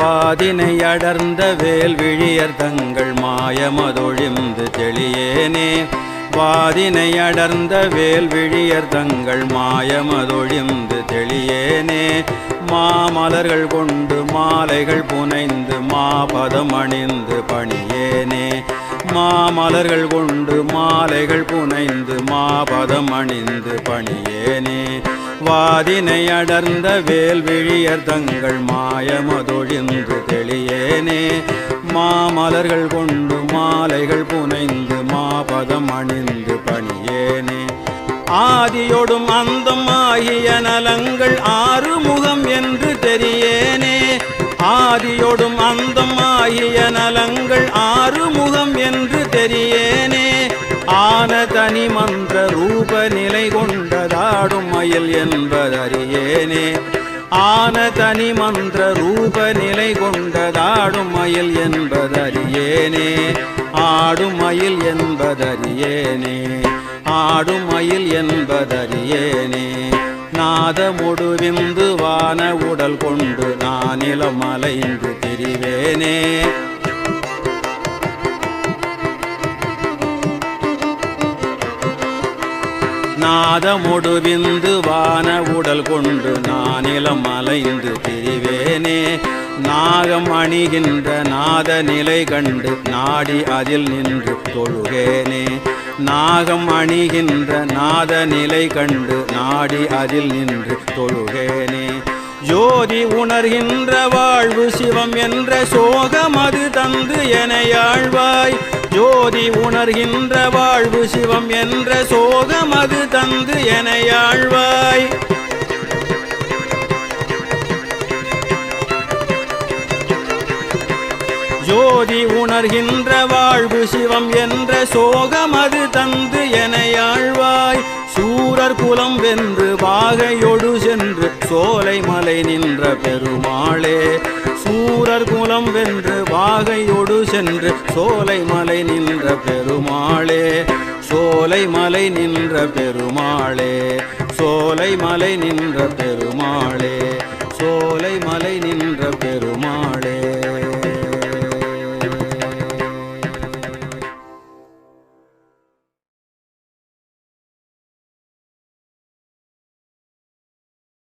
வாதினை அடர்ந்த வேல் விழியர் தங்கள் மாயமதொழிந்து தெளியேனே. வாதினை அடர்ந்த வேல் விழியர் தங்கள் மாயமதொழிந்து தெளியேனே. மாமலர்கள் கொண்டு மாலைகள் புனைந்து மாபதம் அணிந்து பணியேனே. மாமலர்கள் கொண்டு மாலைகள் புனைந்து மாபதம் அணிந்து பணியேனே. வாதினை அடர்ந்த வேல்விழியர் தங்கள் மாயமதொழிந்து தெளியேனே. மாமலர்கள் கொண்டு மாலைகள் புனைந்து மாபதம் அணிந்து பணியேனே. ஆதியோடும் அந்தம் ஆகிய நலங்கள் ஆறுமுகம் என்று தெரியேனே. ஆதியோடும் அந்தம் ஆகிய நலங்கள் தனி மன்ற ரூப நிலை கொண்டதாடும் மயில் என்பதறியேனே. ஆன தனி மன்ற ரூப நிலை கொண்டதாடும் மயில் என்பதறியேனே. ஆடும் மயில் என்பதறியேனே. ஆடும் மயில் என்பதறியேனே. நாதமுடு விந்து வான உடல் கொண்டு நானிலம் அலைந்து திரிவேனே. நாதமுடு விந்து வான உடல் கொண்டு நானிலம் அலைந்து திரிவேனே. நாகம் அணிகின்ற நாத நிலை கண்டு நாடி அதில் நின்று தொழுகேனே. நாகம் அணிகின்ற நாத நிலை கண்டு நாடி அதில் நின்று தொழுகேனே. ஜோதி உணர்கின்ற வாழ்வு சிவம் என்ற சோகம் அது தந்து என எனையாழ்வாய் ஜோதி உணர்கின்ற வாழ்வு சிவம் என்ற சோகம் அது தந்து எனையாழ்வாய். ஜோதி உணர்கின்ற வாழ்வு சிவம் என்ற சோகம் அது தந்து எனையாழ்வாய். சூரர் குலம் வென்று வாகையொடு சென்று சோலை மலை நின்ற பெருமாளே. சூரர் குலம் வென்று வாகையொடு சென்று சோலை மலை நின்ற பெருமாளே சோலை மலை நின்ற பெருமாளே சோலை மலை நின்ற பெருமாளே.